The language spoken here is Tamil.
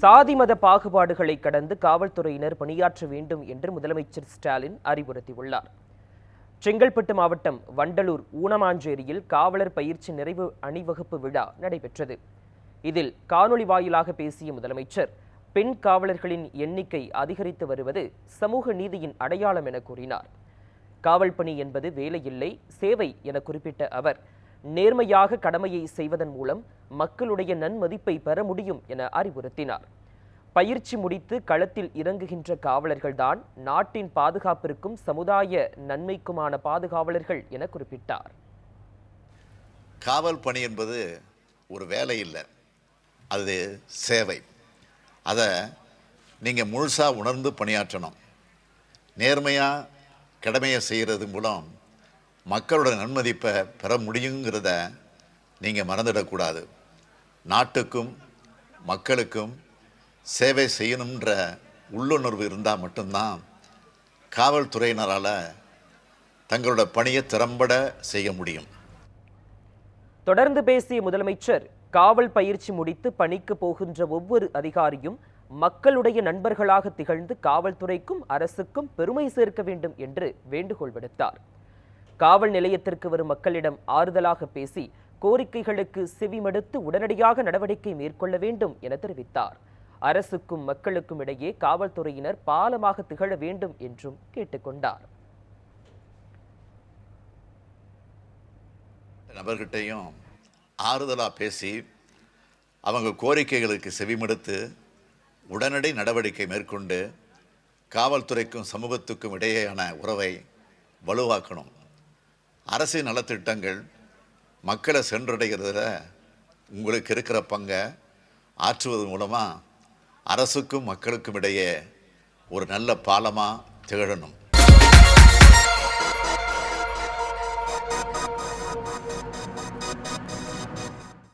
சாதி மத பாகுபாடுகளை கடந்து காவல்துறையினர் பணியாற்ற வேண்டும் என்று முதலமைச்சர் ஸ்டாலின் அறிவுறுத்தியுள்ளார். செங்கல்பட்டு மாவட்டம் வண்டலூர் ஊனமாஞ்சேரியில் காவலர் பயிற்சி நிறைவு அணிவகுப்பு விழா நடைபெற்றது. இதில் காணொளி வாயிலாக பேசிய முதலமைச்சர் பெண் காவலர்களின் எண்ணிக்கை அதிகரித்து வருவது சமூக நீதியின் அடையாளம் என கூறினார். காவல் பணி என்பது வேலையில்லை சேவை என குறிப்பிட்ட அவர் நேர்மையாக கடமையை செய்வதன் மூலம் மக்களுடைய நன்மதிப்பை பெற முடியும் என அறிவுறுத்தினார். பயிற்சி முடித்து களத்தில் இறங்குகின்ற காவலர்கள்தான் நாட்டின் பாதுகாப்பிற்கும் சமுதாய நன்மைக்குமான பாதுகாவலர்கள் என குறிப்பிட்டார். காவல் பணி என்பது ஒரு வேலை இல்லை. அது சேவை. அதை நீங்கள் முழுசாக உணர்ந்து பணியாற்றணும். நேர்மையாக கடமையை செய்கிறது மூலம் மக்களோட நன்மதிப்பை பெற முடியுங்கிறத நீங்கள் மறந்துடக்கூடாது. நாட்டுக்கும் மக்களுக்கும் சேவை செய்யணுன்ற உள்ளுணர்வு இருந்தால் மட்டும்தான் காவல்துறையினரால் தங்களோட பணியை திறம்பட செய்ய முடியும். தொடர்ந்து பேசிய முதலமைச்சர் காவல் பயிற்சி முடித்து பணிக்கு போகின்ற ஒவ்வொரு அதிகாரியும் மக்களுடைய நண்பர்களாக திகழ்ந்து காவல்துறைக்கும் அரசுக்கும் பெருமை சேர்க்க வேண்டும் என்று வேண்டுகோள் விடுத்தார். காவல் நிலையத்திற்கு வரும் மக்களிடம் ஆறுதலாக பேசி கோரிக்கைகளுக்கு செவிமடுத்து உடனடியாக நடவடிக்கை மேற்கொள்ள வேண்டும் என தெரிவித்தார். அரசுக்கும் மக்களுக்கும் இடையே காவல்துறையினர் பாலமாக திகழ வேண்டும் என்றும் கேட்டுக்கொண்டார். நபர்கிட்டையும் ஆறுதலாக பேசி அவங்க கோரிக்கைகளுக்கு செவிமடுத்து உடனடி நடவடிக்கை மேற்கொண்டு காவல்துறைக்கும் சமூகத்துக்கும் இடையேயான உறவை வலுவாக்கணும். அரசின் நலத்திட்டங்கள் மக்களை சென்றடைகிறதுல உங்களுக்கு இருக்கிற பங்கை ஆற்றுவது மூலமாக அரசுக்கும் மக்களுக்கும் இடையே ஒரு நல்ல பாலமாக திகழணும்.